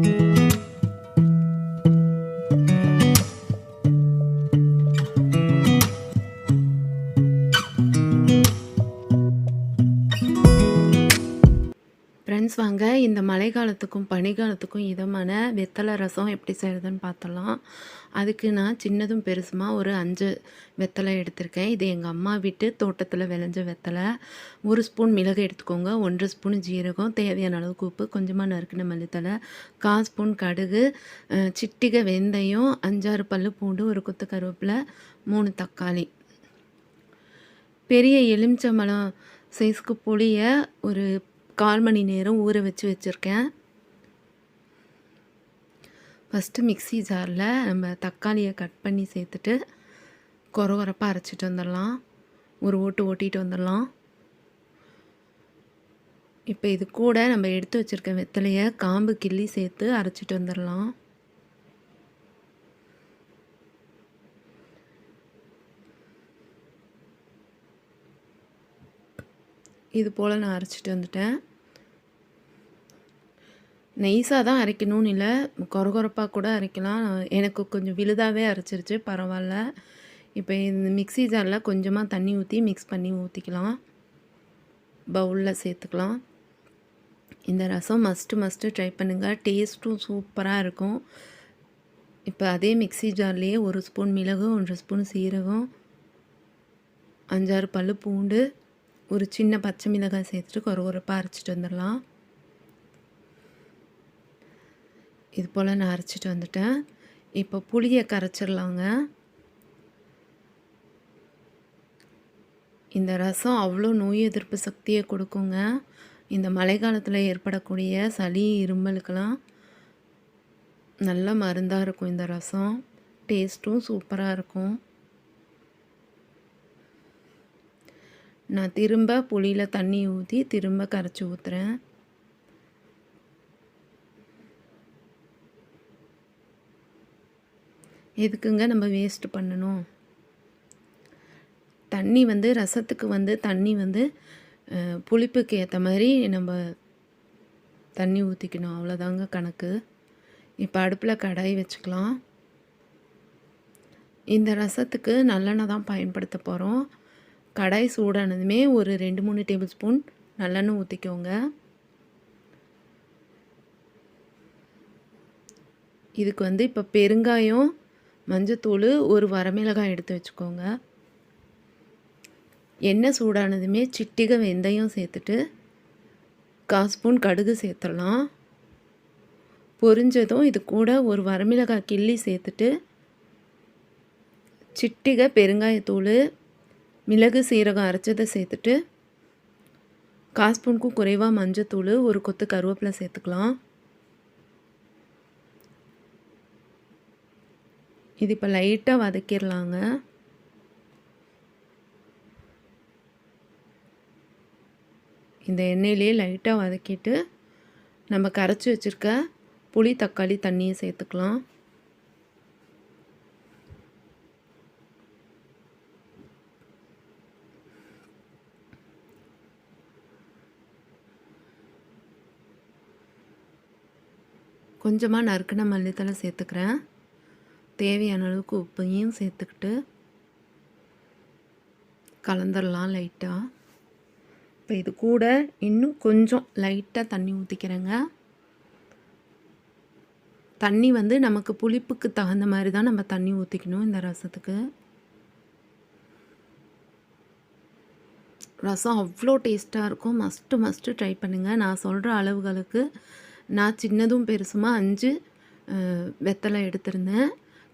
thank you. Friends வாங்க இந்த மழைக்காலத்துக்கும் பனிக்காலத்துக்கும் இதமான வெத்தலை ரசம் எப்படி செய்கிறதுன்னு பார்த்தலாம் அதுக்கு நான் சின்னதும் பெருசுமா ஒரு அஞ்சு வெத்தலை எடுத்திருக்கேன். இது எங்கள் அம்மா வீட்டு தோட்டத்தில் விளைஞ்ச வெத்தலை. ஒரு ஸ்பூன் மிளகு எடுத்துக்கோங்க. ஒன்றரை ஸ்பூன் ஜீரகம். தேவையான அளவுக்கு உப்பு கொஞ்சமாக நறுக்கின மல்லித்தலை கால் ஸ்பூன் கடுகு சிட்டிகை வெந்தயம் அஞ்சாறு பல் பூண்டு ஒரு குத்து கருவேப்பிலை மூணு தக்காளி. பெரிய எலுமிச்சம்பழம் சைஸ்க்கு புளியை ஒரு கால் மணி நேரம் ஊற வச்சு வச்சுருக்கேன். ஃபஸ்ட்டு மிக்சி ஜாரில் நம்ம தக்காளியை கட் பண்ணி சேர்த்துட்டு கொர கொரப்பாக அரைச்சிட்டு வந்துடலாம். ஒரு ஓட்டு ஓட்டிட்டு வந்துடலாம். இப்போ இது கூட நம்ம எடுத்து வச்சுருக்க வெத்தலையை காம்பு கிள்ளி சேர்த்து அரைச்சிட்டு வந்துடலாம். இது போல் நான் அரைச்சிட்டு வந்துட்டேன். நைஸாக தான் அரைக்கணும்னு இல்லை. கொரகொரப்பாக கூட அரைக்கலாம். எனக்கு கொஞ்சம் விழுதாகவே அரைச்சிருச்சு. பரவாயில்ல. இப்போ இந்த மிக்ஸி ஜாரில் கொஞ்சமாக தண்ணி ஊற்றி மிக்ஸ் பண்ணி ஊற்றிக்கலாம் பவுலில் சேர்த்துக்கலாம். இந்த ரசம் மஸ்ட்டு மஸ்ட்டு ட்ரை பண்ணுங்கள் டேஸ்ட்டும் சூப்பராக இருக்கும். இப்போ அதே மிக்ஸி ஜார்லேயே ஒரு ஸ்பூன் மிளகு ஒன்றரை ஸ்பூன் சீரகம் அஞ்சாறு பல் பூண்டு ஒரு சின்ன பச்சை மிளகாய் சேர்த்துட்டு கொரகொரப்பாக அரைச்சிட்டு வந்துடலாம். இது போல் நான் அரைச்சிட்டு வந்துட்டேன். இப்போ புளியை கரைச்சிடலாங்க. இந்த ரசம் அவ்வளோ நோய் எதிர்ப்பு சக்தியை கொடுக்குங்க. இந்த மழை காலத்தில் ஏற்படக்கூடிய சளி இருமலுக்கெல்லாம் நல்ல மருந்தாக இருக்கும் இந்த ரசம். டேஸ்ட்டும் சூப்பராக இருக்கும். நான் திரும்ப புளியில் தண்ணி ஊற்றி திரும்ப கரைச்சி ஊற்றுறேன் எதுக்குங்க நம்ம வேஸ்ட் பண்ணணும்? தண்ணி வந்து ரசத்துக்கு வந்து தண்ணி வந்து புளிப்புக்கு ஏற்ற மாதிரி நம்ம தண்ணி ஊற்றிக்கணும் அவ்வளோதாங்க கணக்கு. இப்போ அடுப்பில் கடாய் வச்சுக்கலாம். இந்த ரசத்துக்கு நல்லெண்ணெய் தான் பயன்படுத்த போகிறோம் கடாய் சூடானதுமே ஒரு ரெண்டு மூணு டேபிள் ஸ்பூன் நல்லெண்ணெய் ஊற்றிக்கோங்க இதுக்கு வந்து இப்போ பெருங்காயம் மஞ்சத்தூள் ஒரு வரமிளகாய் எடுத்து வச்சுக்கோங்க. எண்ணெய் சூடானதுமே சிட்டிகை வெந்தயம் சேர்த்துட்டு கால் ஸ்பூன் கடுகு சேர்த்துடலாம். பொரிஞ்சதும் இது கூட ஒரு வரமிளகாய் கிள்ளி சேர்த்துட்டு சிட்டிகை பெருங்காயத்தூள் மிளகு சீரகம் அரைச்சதை சேர்த்துட்டு கால் ஸ்பூனுக்கும் குறைவாக மஞ்சத்தூள் ஒரு கொத்து கருவேப்பிலை சேர்த்துக்கலாம். இது இப்போ லைட்டாக வதக்கிடலாங்க இந்த எண்ணெயிலே லைட்டாக வதக்கிட்டு நம்ம கரைச்சி வச்சுருக்க புளி தக்காளி தண்ணியை சேர்த்துக்கலாம். கொஞ்சமாக நறுக்கின மல்லித்தலை சேர்த்துக்கிறேன். தேவையான அளவுக்கு உப்பையும் சேர்த்துக்கிட்டு கலந்துடலாம் லைட்டாக இப்போ இது கூட இன்னும் கொஞ்சம் லைட்டாக தண்ணி ஊற்றிக்கிறேங்க தண்ணி வந்து நமக்கு புளிப்புக்கு தகுந்த மாதிரி தான் நம்ம தண்ணி ஊற்றிக்கணும் இந்த ரசத்துக்கு. ரசம் அவ்வளோ டேஸ்ட்டாக இருக்கும். மஸ்ட்டு மஸ்ட்டு ட்ரை பண்ணுங்கள் நான் சொல்கிற அளவுகளுக்கு நான் சின்னதும் பெருசுமா அஞ்சு வெத்தலை எடுத்திருந்தேன்.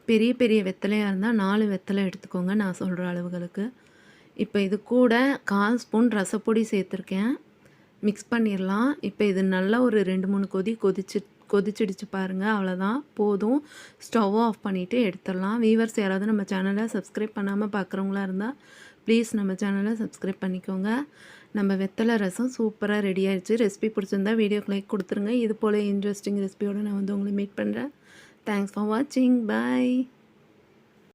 பெரிய பெரிய வெத்தலையாக இருந்தால் நாலு வெத்தலை எடுத்துக்கோங்க நான் சொல்கிற அளவுகளுக்கு. இப்போ இது கூட கால் ஸ்பூன் ரசப்பொடி சேர்த்துருக்கேன். மிக்ஸ் பண்ணிடலாம் இப்போ இது நல்லா ஒரு ரெண்டு மூணு கொதி கொதிச்சு கொதிச்சிடுச்சு பாருங்கள் அவ்வளோதான் போதும். ஸ்டவ் ஆஃப் பண்ணிவிட்டு எடுத்துடலாம் வீவர்ஸ் யாராவது நம்ம சேனலை சப்ஸ்கிரைப் பண்ணாமல் பார்க்குறவங்களா இருந்தால் ப்ளீஸ் நம்ம சேனலை சப்ஸ்கிரைப் பண்ணிக்கோங்க. நம்ம வெத்தலை ரசம் சூப்பராக ரெடி ஆயிடுச்சு. ரெசிபி பிடிச்சிருந்தா வீடியோக்கு லைக் கொடுத்துருங்க. இது போல் இன்ட்ரெஸ்டிங் ரெசிபியோடு நான் வந்து உங்களை மீட் பண்ணுறேன் தேங்க்ஸ் ஃபார் வாட்சிங் பாய்